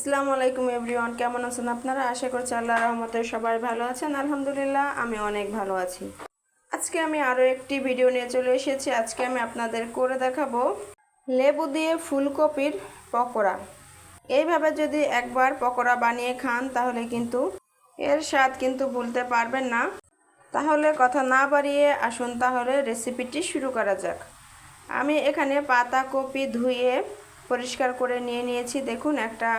আসসালামু আলাইকুম এভরিওয়ান, কেমন আছেন আপনারা? আশা করছি আল্লাহ রহমতে সবাই ভালো আছেন। আলহামদুলিল্লাহ, আমি অনেক ভালো আছি। আজকে আমি আরও একটি ভিডিও নিয়ে চলে এসেছি। আজকে আমি আপনাদের করে দেখাবো লেবু দিয়ে ফুলকপির পকোড়া। এইভাবে যদি একবার পকোড়া বানিয়ে খান, তাহলে কিন্তু এর স্বাদ কিন্তু ভুলতে পারবেন না। তাহলে কথা না বাড়িয়ে আসুন তাহলে রেসিপিটি শুরু করা যাক। আমি এখানে পাতা কপি ধুয়ে পরিষ্কার করে নিয়ে নিয়েছি। দেখুন, একটা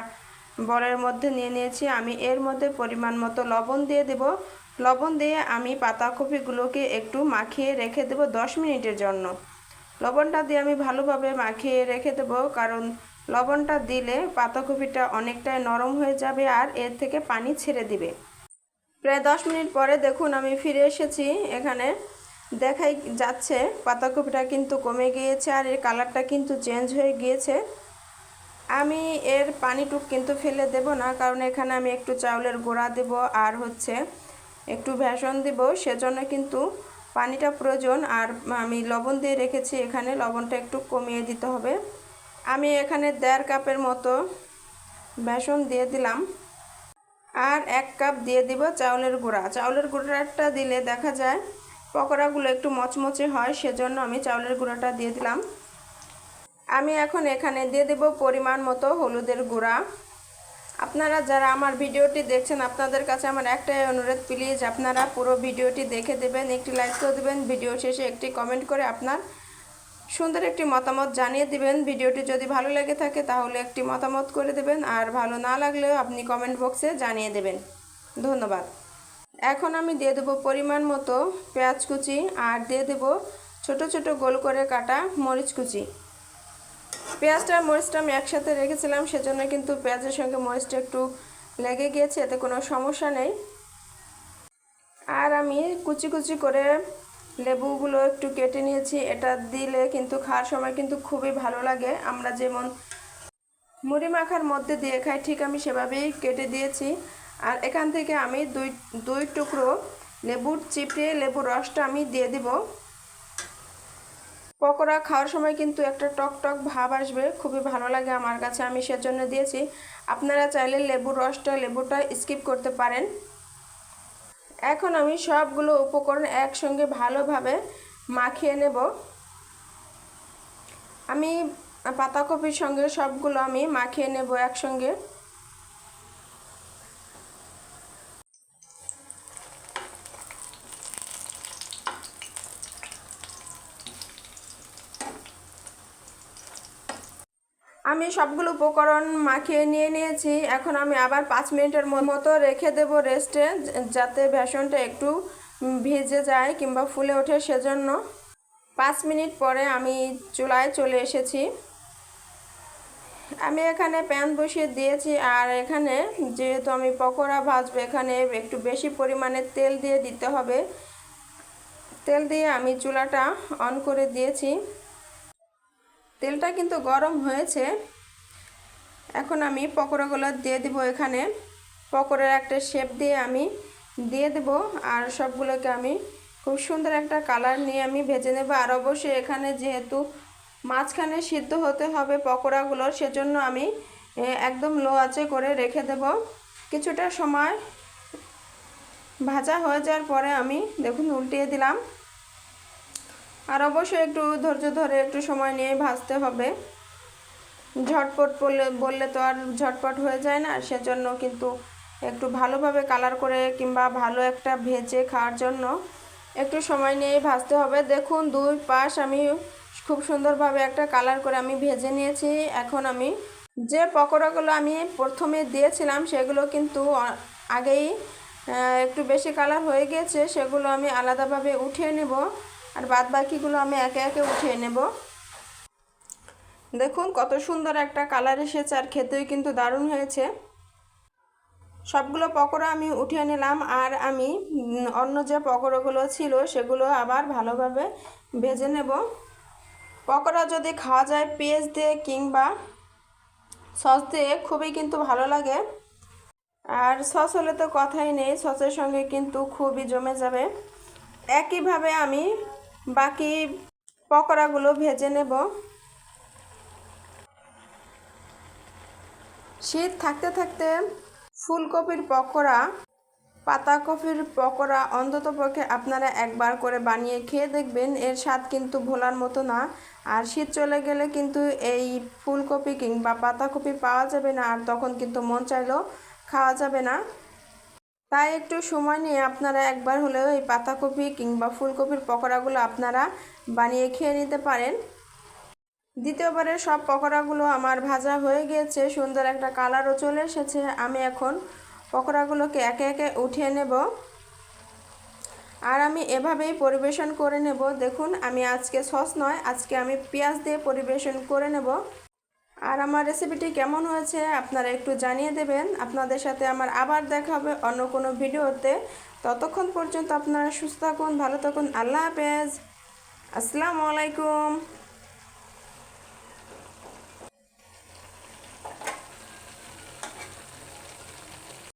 বলের মধ্যে নিয়ে নিয়েছি। আমি এর মধ্যে পরিমাণ মতো লবণ দিয়ে দেব। লবণ দিয়ে আমি পাতাকপিগুলোকে একটু মাখিয়ে রেখে দেব দশ মিনিটের জন্য। লবণটা দিয়ে আমি ভালোভাবে মাখিয়ে রেখে দেবো, কারণ লবণটা দিলে পাতাকপিটা অনেকটাই নরম হয়ে যাবে আর এর থেকে পানি ছেড়ে দিবে। প্রায় দশ মিনিট পরে দেখুন আমি ফিরে এসেছি। এখানে দেখাই যাচ্ছে, পাতাকপিটা কিন্তু কমে গিয়েছে আর এর কালারটা কিন্তু চেঞ্জ হয়ে গিয়েছে। আমি এর পানিটুক কিন্তু ফেলে দেব না, কারণ এখানে আমি একটু চাউলের গুঁড়া দেব আর হচ্ছে একটু ভেষণ দেব। সেজন্য কিন্তু পানিটা প্রয়োজন আর আমি লবণ দিয়ে রেখেছি, এখানে লবণটা একটু কমিয়ে দিতে হবে। আমি এখানে দেড় কাপের মতো বেসন দিয়ে দিলাম আর এক কাপ দিয়ে দিব চাউলের গুঁড়া। চাউলের গুঁড়াটা দিলে দেখা যায় পকোড়াগুলো একটু মচমচে হয়, সেজন্য আমি চাউলের গুঁড়াটা দিয়ে দিলাম। আমি এখন এখানে দিয়ে দেব পরিমাণ মতো হলুদের গুঁড়া। আপনারা যারা আমার ভিডিওটি দেখছেন, আপনাদের কাছে আমার একটাই অনুরোধ, প্লিজ আপনারা পুরো ভিডিওটি দেখে দেবেন, একটি লাইক করে দেবেন, ভিডিও শেষে একটি কমেন্ট করে আপনার সুন্দর একটি মতামত জানিয়ে দিবেন। ভিডিওটি যদি ভালো লেগে থাকে তাহলে একটি মতামত করে দেবেন, আর ভালো না লাগলেও আপনি কমেন্ট বক্সে জানিয়ে দেবেন। ধন্যবাদ। এখন আমি দিয়ে দেবো পরিমাণ মতো পেঁয়াজ কুচি, আর দিয়ে দেবো ছোট ছোট গোল করে কাটা মরিচ কুচি। পেঁয়াজটা, মরিচটা আমি একসাথে রেখেছিলাম, সেজন্য কিন্তু পেঁয়াজের সঙ্গে মরিচটা একটু লেগে গিয়েছে, এতে কোনো সমস্যা নেই। আর আমি কুচি কুচি করে লেবুগুলো একটু কেটে নিয়েছি, এটা দিলে কিন্তু খাওয়ার সময় কিন্তু খুবই ভালো লাগে। আমরা যেমন মুড়ি মাখার মধ্যে দিয়ে খাই, ঠিক আমি সেভাবেই কেটে দিয়েছি। আর এখান থেকে আমি দুই দুই টুকরো লেবুর চিপড়ে লেবুর রসটা আমি দিয়ে দিব। পকোড়া খাওয়ার সময় কিন্তু একটা টক টক ভাব আসবে, খুবই ভালো লাগে আমার কাছে, আমি সেজন্য দিয়েছি। আপনারা চাইলে লেবুর রসটা, লেবুটা স্কিপ করতে পারেন। এখন আমি সবগুলো উপকরণ একসঙ্গে ভালোভাবে মাখিয়ে নেব। আমি পাতাকপির সঙ্গে সবগুলো আমি মাখিয়ে নেব একসঙ্গে। আমি সবগুলো উপকরণ মাখিয়ে নিয়ে নিয়েছি। এখন আমি আবার পাঁচ মিনিটের মতো রেখে দেব রেস্টে, যাতে বেসনটা একটু ভেজে যায় কিংবা ফুলে ওঠে সেজন্য। পাঁচ মিনিট পরে আমি চুলায় চলে এসেছি। আমি এখানে প্যান বসিয়ে দিয়েছি আর এখানে যেহেতু আমি পকোড়া ভাজবো, এখানে একটু বেশি পরিমাণে তেল দিয়ে দিতে হবে। তেল দিয়ে আমি চুলাটা অন করে দিয়েছি। তেলটা কিন্তু গরম হয়েছে। এখন আমি পকোড়াগুলো দিয়ে দেব এখানে। পকোড়ার একটা শেপ দিয়ে আমি দিয়ে দেব আর সবগুলোকে আমি খুব সুন্দর একটা কালার নিয়ে আমি ভেজে নেব। আর অবশ্যই এখানে যেহেতু মাঝখানে সিদ্ধ হতে হবে পকোড়াগুলো, সেজন্য আমি একদম লো আঁচে করে রেখে দেব। কিছুটা সময় ভাজা হয়ে যাওয়ার পরে আমি দেখুন উল্টিয়ে দিলাম। আর অবশ্যই একটু ধৈর্য ধরে একটু সময় নিয়ে ভাজতে হবে। ঝটপট বললে বললে তো আর ঝটপট হয়ে যায় না, সেজন্য কিন্তু একটু ভালোভাবে কালার করে কিংবা ভালো একটা ভেজে খাওয়ার জন্য একটু সময় নিয়ে ভাজতে হবে। দেখুন, দুই পাশ আমি খুব সুন্দরভাবে একটা কালার করে আমি ভেজে নিয়েছি। এখন আমি যে পকোড়াগুলো আমি প্রথমে দিয়েছিলাম, সেগুলো কিন্তু আগেই একটু বেশি কালার হয়ে গিয়েছে সেগুলো আমি আলাদাভাবে উঠিয়ে নেব। আর বাদ বাকিগুলো আমি একে একে উঠিয়ে নেব। দেখুন কত সুন্দর একটা কালার এসেছে আর খেতেও কিন্তু দারুণ হয়েছে। সবগুলো পকোড়া আমি উঠিয়ে নিলাম আর আমি অন্য যে পকোড়াগুলো ছিল সেগুলো আবার ভালোভাবে ভেজে নেব। পকোড়া যদি খাওয়া যায় পেঁয়াজ দিয়ে কিংবা সস দিয়ে খুবই কিন্তু ভালো লাগে। আর সস হলে তো কথাই নেই, সসের সঙ্গে কিন্তু খুবই জমে যাবে। একইভাবে আমি বাকি পকোড়াগুলো ভেজে নেব। শীত থাকতে থাকতে ফুলকপির পকোড়া, পাতাকপির পকোড়া অন্তত পক্ষে আপনারা একবার করে বানিয়ে খেয়ে দেখবেন, এর স্বাদ কিন্তু ভোলার মতো না। আর শীত চলে গেলে কিন্তু এই ফুলকপি কিংবা পাতাকপি পাওয়া যাবে না, আর তখন কিন্তু মন চাইলেও খাওয়া যাবে না। তাই একটু সময় নিয়ে আপনারা একবার হলেও এই পাতাকপি কিংবা ফুলকপির পকোড়াগুলো আপনারা বানিয়ে খেয়ে নিতে পারেন। দ্বিতীয়বারের সব পকোড়াগুলো আমার ভাজা হয়ে গিয়েছে, সুন্দর একটা কালারও চলে এসেছে। আমি এখন পকোড়াগুলোকে একে একে উঠিয়ে নেব। আর আমি এভাবেই পরিবেশন করে নেব। দেখুন, আমি আজকে সস নয়, আজকে আমি পেঁয়াজ দিয়ে পরিবেশন করে নেব। আর আমার রেসিপিটি কেমন হয়েছে আপনারা একটু জানিয়ে দেবেন। আপনাদের সাথে আমার আবার দেখা হবে অন্য কোনো ভিডিওতে। ততক্ষণ পর্যন্ত আপনারা সুস্থ থাকুন, ভালো থাকুন। আল্লাহ হাফেজ। আসসালামু আলাইকুম।